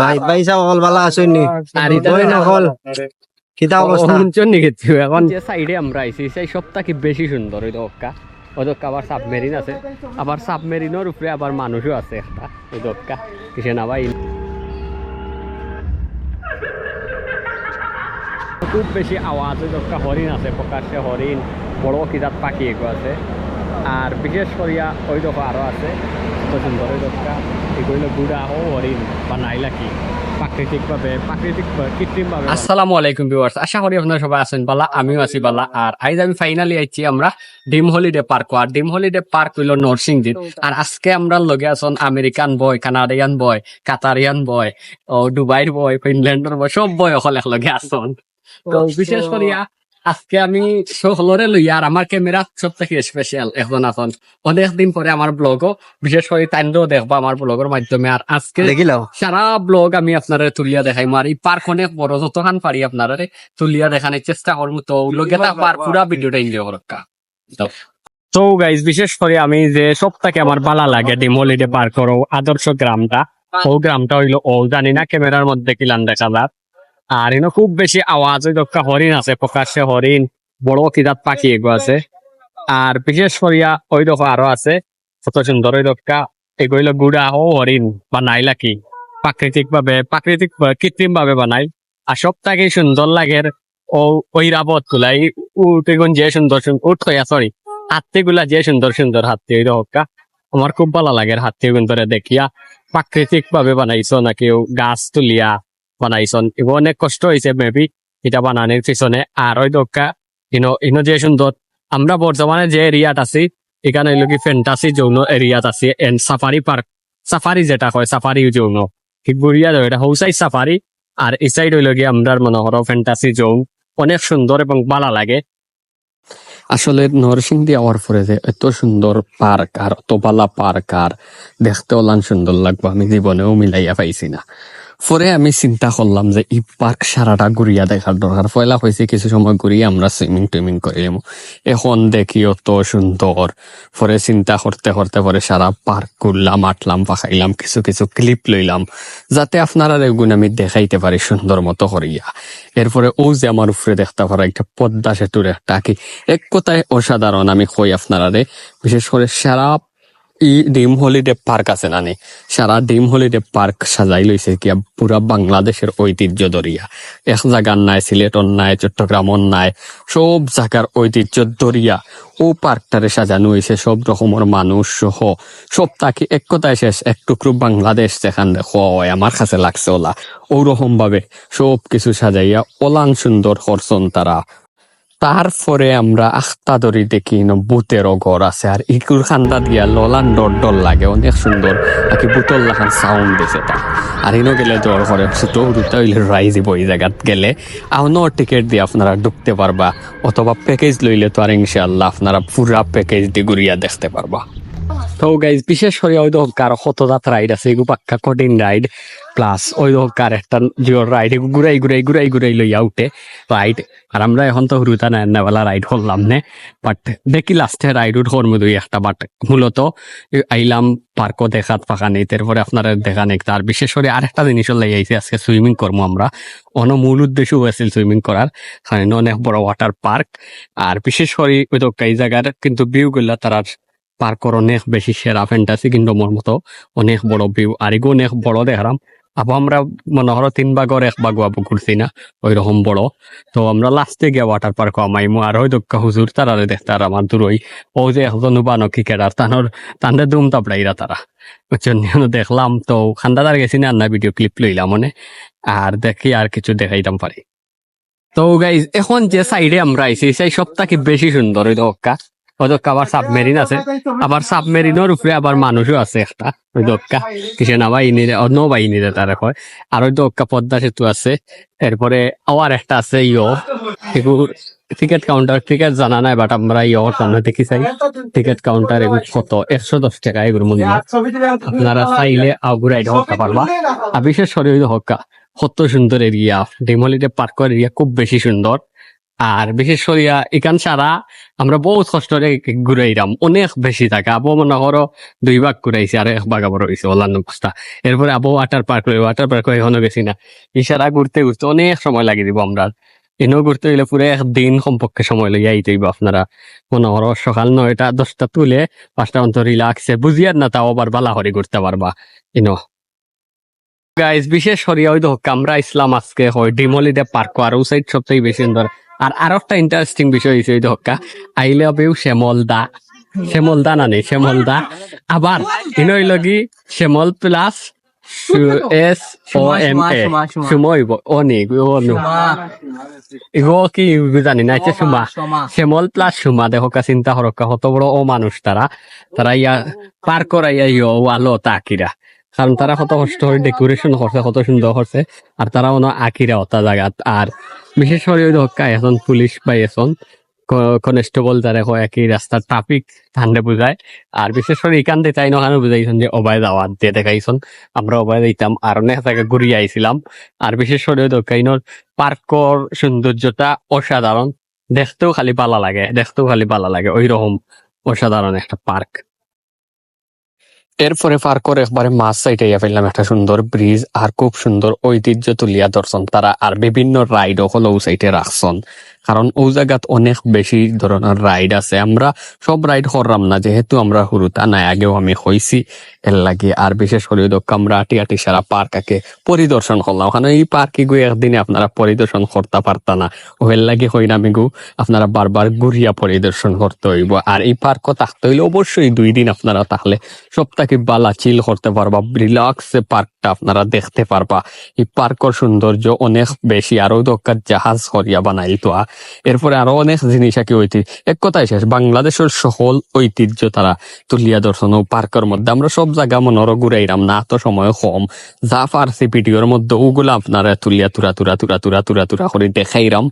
ভাই ভাই সকল ভালো আছেন নি আর এটা বই নকল কিতা অবস্থা? অঞ্চল নিকেছি এখন। যে সাইডে আমরা আইছি সেই সবটা কি বেশি সুন্দর ওই দক্কা ওই দক্কা আবার সাবমেরিন আছে। আবার সাবমেরিনের উপরে আবার মানুষও আছে একটা ওই দক্কা কিসে না ভাই? খুব বেশি আওয়াজ ওই দক্কা হরিণ আছে প্রকাশ্যে হরিণ বড় কিজাত পাখি এগো আছে। আর বিশেষ করিয়া ওই দফা আরও আছে। কত সুন্দর ওই দক্কা এগুলো গুড়া ও হরিণ বা নাইলা কি? প্রাকৃতিকভাবে প্রাকৃতিক কৃত্রিমভাবে আসসালামু আলাইকুম ভিউয়ার্স আশা করি আপনারা সবাই আছেন বালা আমিও আছি বালা। আর আজ আমি ফাইনালি আইছি আমরা ডিম হলিডে পার্ক। আর ডিম হলিডে পার্ক হইল নরসিংদীর। আর আজকে আমরা লগে আছেন আমেরিকান বয় কানাডিয়ান বয় কাতারিয়ান বয় ও দুবাইর বয় ফিনল্যান্ডের বয় সব বয় অকল একলগে আছেন। তো বিশেষ করিয়া আজকে আমি সকলরে লইয়া আর আমার ক্যামেরা সব থেকে স্পেশাল এখন এখন অনেক দিন পরে আমার ব্লগও বিশেষ করে তাইন্দ্রও দেখব আমার ব্লগের মাধ্যমে। আর আজকে সারা ব্লগ আমি আপনারা তুলিয়া দেখাই আর এই পার্ক অনেক বড় যতখান পারি আপনারা তুলিয়া দেখানোর চেষ্টা করব তো লগে পার পুরা ভিডিওটা এনজয় করকা তো গাইজ বিশেষ করে আমি যে সব সবটাকে আমার ভালো লাগে ডিম হলিডে পার্ক করো আদর্শ গ্রামটা ও গ্রামটা হইল ও জানি না ক্যামেরার মধ্যে কিলান দেখা যাক। আর এনে খুব বেশি আওয়াজ ওই দক্কা হরিণ আছে, প্রকাশ্যে হরিণ, বড় কিজাত পাখি এগো আছে। আর বিশেষ করিয়া ওই দফা আরও আছে কত সুন্দর ওই দক্কা, এগুলো গুড়া ও হরিণ বা নাইলা কি প্রাকৃতিক ভাবে প্রাকৃতিক কৃত্রিম ভাবে বানাই। আর সব থেকে সুন্দর লাগে ও ওই রাবত গুলাই উঠ এগুন যে সুন্দর সুন্দর উঠ সরি হাতি গুলা যে সুন্দর সুন্দর হাতি ওই রহকা আমার খুব ভালো লাগে হাতি গুন ধরে দেখিয়া। প্রাকৃতিক ভাবে বানাইছো নাকি গাছ তুলিয়া বানাইছন এগুলো অনেক কষ্ট হয়েছে মেবি এটা বানানোর পিছনে। আর ওই দক্কা ইনো ইনো যে সুন্দর আমরা বর্তমানে যে এরিয়াত আছি এখানে হইল কি ফ্যান্টাসি যৌন এরিয়াত আছে এন্ড সাফারি পার্ক সাফারি যেটা হয় সাফারি যৌন। দেয় এটা হৌসাই সাফারি আর এই সাইড হইল গিয়ে আমরা মনোহর করো ফ্যান্টাসি জোন অনেক সুন্দর এবং ভালো লাগে। আসলে নরসিংদী আওয়ার পরে যে, এত সুন্দর পার্ক আর অত ভালা পার্ক আর দেখতে ওলান সুন্দর লাগবো, আমি জীবনেও মিলাইয়া পাইছি না। পরে আমি চিন্তা করলাম যে এই পার্ক সারাটা ঘুরিয়া দেখার দরকার। পয়লা হয়েছে কিছু সময় ঘুরিয়ে আমরা সুইমিং টুইমিং করিলাম এখন দেখি অত সুন্দর। পরে চিন্তা করতে করতে পরে সারা পার্ক ঘুরলাম, আটলাম, পাখাইলাম, কিছু কিছু ক্লিপ লইলাম, যাতে আপনারা এগুন আমি দেখাইতে পারি সুন্দর মতো করিয়া। এরপরে ও যে আমার উপরে দেখতে পারা, একটা পদ্মা সেতুর একটা কি, এক কথায় অসাধারণ আমি কই আপনারা বিশেষ করে সারা ই ডিম হলিডে পার্ক আছে নানি সারা ডিম হলিডে পার্ক সাজাই লইছে কিয়া পুরা বাংলাদেশের ঐতিহ্য দরিয়া এক জায়গার নাই সিলেটর নাই চট্টগ্রামর নাই, সব জায়গার ঐতিহ্য দরিয়া ও পার্কটারে সাজানো হয়েছে সব রকমের মানুষ সহ। সব তাকে এক কথায় শেষ, এক টুকরো বাংলাদেশ যেখান হয়, আমার কাছে লাগছে ওলা। ওরকম ভাবে সব কিছু সাজাইয়া ওলান সুন্দর করছন তারা। তারপরে আমরা আখতা দড়ি দেখি বুতের ঘর আছে। আর ইকুর খান্দা দিয়া ললান ডর ডর লাগে, অনেক সুন্দর। নাকি বুতল লাখান সাউন্ড দিছে তা। আর ইনো গেলে জ্বর করে ছোট দুটা হইলে রাইজ এই জায়গাত গেলে। আউনো টিকিট দিয়ে আপনারা ঢুকতে পারবা, অথবা প্যাকেজ লইলে তো আর ইনশাল্লাহ আপনারা পুরা প্যাকেজ দিয়ে ঘুরিয়া দেখতে পারবা। তো গাইজ বিশেষ করে ওই দোকার কতজাত রাইড আছে, এগু পাক্কা কঠিন রাইড প্লাস ওই দোকার একটা জিওর রাইড এগু ঘুরাই ঘুরাই ঘুরাই ঘুরাই লইয়া উঠে রাইড আর আমরা এখন তো হুরুতা নেওয়ালা রাইড করলাম নে। বাট দেখি লাস্টে রাইড উঠ করব দুই একটা বাট মূলত আইলাম পার্কও দেখাত ফাঁকা নেই, তারপরে আপনারা দেখা নেই। তার বিশেষ করে আর একটা জিনিসও লাই আইছে, আজকে সুইমিং করব আমরা। অন মূল উদ্দেশ্য হয়েছিল সুইমিং করার, কারণ অনেক বড় ওয়াটার পার্ক আর বিশেষ করে ওই তো এই জায়গার কিন্তু ভিউ গুলা তারা পার্কর অনেক বেশি সেরা ফ্যান্টাসি মোর মতো অনেক বড় ভিউ আর এগো অনেক বড় দেখলাম আবার আমরা মনে করো তিন ভাগর এক ভাগ আবু ঘুরছি না ওই রকম বড়। তো আমরা লাস্টে গিয়ে ওয়াটার পার্ক আমাইমু। আর ওই দক্কা হুজুর তারারে দেখতে আর আমার দূরই ও যে একজন বানো ক্রিকেটার তানোর তান্ডে দুম তাপড়াইরা তারা বুঝছেন দেখলাম তো খান্দা খান্দাদার গেছি না না ভিডিও ক্লিপ লইলাম মনে আর দেখি আর কিছু দেখাইতাম পারি তো গাইজ এখন যে সাইডে আমরা আইছি, সেই সবটাকে বেশি সুন্দর ওই দক্কা ওই আবার সাবমেরিন আছে? আবার সাবমেরিনের উপরে আবার মানুষও আছে একটা, ওই দক্কা। কিসে না বাহিনীরে নৌ বাহিনীরে তারা কয়। আর ওই দক্কা পদ্মা সেতু আছে, এরপরে আবার একটা আছে ইয়ো। এগুলো টিকিট কাউন্টার টিকিট জানা নাই বাট আমরা ইয়ো সামনে দেখি চাই। টিকিট কাউন্টার এগুলো কত? একশো দশ টাকা এগুলো মূল্য। আপনারা চাইলে আগুরাই হতে পারবা। আর বিশেষ করে ওই হক্কা কত সুন্দর এরিয়া। ডিমলিতে পার্কের এরিয়া খুব বেশি সুন্দর। আর বিশেষ করিয়া এখান ছাড়া আমরা বহুত কষ্ট ঘুরাইলাম অনেক বেশি থাকে। আবো মনে করো দুই ভাগ ঘুরাইছি আর এক ভাগ আবার রয়েছে অন্যান্য অবস্থা এরপরে আবো ওয়াটার পার্ক রয়েছে ওয়াটার পার্ক এখনও গেছি না ইশারা ঘুরতে ঘুরতে অনেক সময় লাগিয়ে দিব আমরা এনেও ঘুরতে হইলে পুরো একদিন সম্পর্কে সময় লইয়া আইতে হইব আপনারা। মনে করো সকাল নয়টা দশটা তুলে পাঁচটা অন্তর রিলাক্সে বুঝিয়ার না তাও আবার বালা হরি ঘুরতে পারবা ইনো গাইজ বিশেষ ওই দেখো আমরা ইসলাম আজকে হয়। ডিমলিডে পার্ক আর ও সাইড সবথেকে বেশি সুন্দর। আর আরও একটা ইন্টারেস্টিং বিষয় হয়েছে ওই ধক্কা আইলে হবেও শ্যামল দা শ্যামল দা না নেই শ্যামল দা আবার ইনো হইল কি Shyamal plus S O M A. সময় অনেক অনু ইগো কি জানি না এটা সুমা শ্যামল প্লাস সুমা দেখো কা চিন্তা হরক্কা কত বড় ও মানুষ তারা। তারা ইয়া পার করাইয়া ইয় ওয়ালো তাকিরা কারণ তারা কত কষ্ট করে ডেকোরেশন করছে কত সুন্দর করছে আর তারা মনে আকিরা ওটা জায়গাত আর বিশেষ করে ওই ধক্কা এখন পুলিশ বা এখন কনস্টেবল যারা হয় একই রাস্তার ট্রাফিক ঠান্ডে বুঝায় আর বিশেষ করে এখান দিয়ে তাই নখানে বুঝাইছেন যে অবায় দাওয়াত দিয়ে দেখাইছেন আমরা অবায় দিতাম আর অনেক জায়গায় ঘুরিয়ে আইছিলাম আর বিশেষ করে ইনোর পার্কর সৌন্দর্যটা অসাধারণ দেখতেও খালি ভালো লাগে, দেখতেও খালি ভালো লাগে। ওই রকম অসাধারণ একটা পার্ক এরপরে পার করে একবারে মাছ সাইটাইয়া ফেললাম একটা সুন্দর ব্রিজ আর খুব সুন্দর ঐতিহ্য তুলিয়া দর্শন তারা আর বিভিন্ন রাইড হলো ও সাইটে রাখছন কারণ ও জায়গাত অনেক বেশি ধরনের রাইড আছে। আমরা সব রাইড করলাম না, যেহেতু আমরা হুরুতা নাই, আগেও আমি হইছি এর লাগে আর বিশেষ করে আমরা আটি আটি সারা পার্ক আকে পরিদর্শন করলাম। ওখানে এই পার্কে গিয়ে একদিনে আপনারা পরিদর্শন করতে পারতা না। ও এর লাগে হই না গু আপনারা বারবার ঘুরিয়া পরিদর্শন করতে হইব। আর এই পার্ক থাকতে হইলে অবশ্যই দুই দিন আপনারা তাহলে সপ্তাহে বালা চিল করতে পারবা রিল্যাক্সে পার্কটা আপনারা দেখতে পারবা। এই পার্কর সৌন্দর্য অনেক বেশি, আরও দরকার জাহাজ করিয়া বানাই তো এরপরে আরও অনেক জিনিস আকি ঐতিহ্য এক কথায় শেষ, বাংলাদেশের সকল ঐতিহ্য তারা তুলিয়া দর্শন ও পার্কের মধ্যে। আমরা সব জায়গা মনোর ঘুরাইরাম, না তো সময় কম। যা পারছি ভিডিওর মধ্যে ওগুলা আপনারা তুলিয়া তুরা তুরা তুরা তুরা তুরা তুরা করে দেখাইরাম,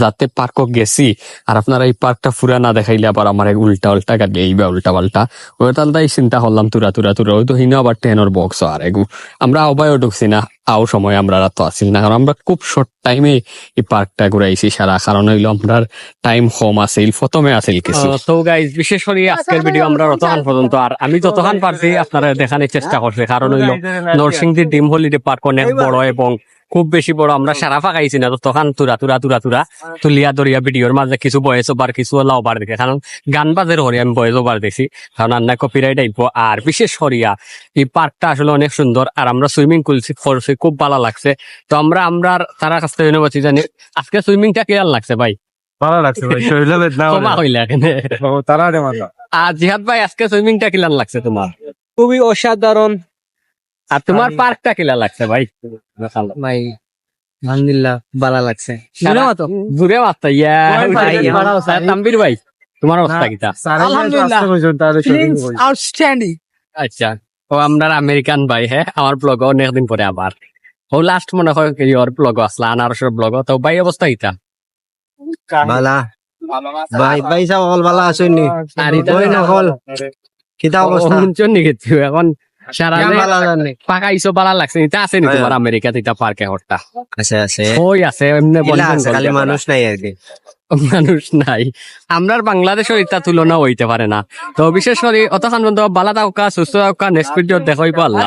যাতে পার্ক গেছি। আর আপনারা এই পার্কটা ফুরা না দেখাইলে আবার আমার উল্টা উল্টা গাড়ি এইবা উল্টা পাল্টা। ওই তালটাই চিন্তা করলাম তুরা তুরা তুরা, ওই তো হিনো আবার টেনের বক্স আর এগু আমরা অবায়ও ঢুকছি না। আও সময় আমরা রাত আছি না। কারণ আমরা খুব শর্ট টাইমে এই পার্কটা ঘুরাইছি সারা। কারণ হইল আমরা টাইম কম আছিল প্রথমে আছিল কিছু। তো গাইজ বিশেষ করে আজকের ভিডিও আমরা রতহান পর্যন্ত আর আমি যতহান পারছি আপনারা দেখানোর চেষ্টা করছি। কারণ হইল নরসিংদীর ডিম হলিডে পার্ক অনেক বড় এবং খুব বেশি বড় আমরা সারা ফাঁকাইছি না। তো তখন তুরা তুরা তুরা তুরা তুলিয়া দরিয়া ভিডিওর মাঝে কিছু বয়স ওভার কিছু হলা ওভার দেখে। কারণ গান বাজের হরি আমি বয়স ওভার দেখছি। কারণ আন্না কপিরাইট আইব। আর বিশেষ করিয়া এই পার্কটা আসলে অনেক সুন্দর। আর আমরা সুইমিং করছি করছি খুব ভালো লাগছে। তো আমরা আমরা তারা কাছ থেকে বলছি জানি। আজকে সুইমিংটা কেয়ার লাগছে ভাই? ভালো লাগছে ভাই শরীরে বেদনা ক্ষমা হইলে এখানে। তারা আর জিহাদ ভাই আজকে সুইমিংটা কিলান লাগছে তোমার? খুবই অসাধারণ। আর তোমার পার্কটা কিলা লাগছে ভাই? ভাই আলহামদুলিল্লাহ ভালো লাগছে। সারা- মতো দূরে মাত্রা ইয়া তাম্বির ভাই তোমার অবস্থা আলহামদুলিল্লাহ। আউটস্ট্যান্ডিং আচ্ছা ও আমরা আমেরিকান ভাই হ্যাঁ আমার ব্লগ অনেকদিন পরে আবার। ও লাস্ট মনে হয় কি ওর ব্লগ আসলা আনারসের ব্লগ তো ভাই অবস্থা কিতা? বালা। ভাই ভাই সব অকল বালা আসেননি আর ইতা নকল কিতা অবস্থা? শুনছেন নাকি তুই এখন সারা কেমন বালা জানি পাকাইছো ভালো লাগছে। এটা আছে নি। তোমার আমেরিকাতে এটা পার্কে হরটা আছে আছে। ওই আছে এমনি ইলা বলছেন আছে খালি মানুষ নাই আর কি মানুষ নাই। আমরার বাংলাদেশের এটা তুলনা হইতে পারে না। তো বিশেষ করে অতখান বন্ধু বালা থাকা সুস্থ থাকা নেক্সট ভিডিও দেখাইবো আল্লাহ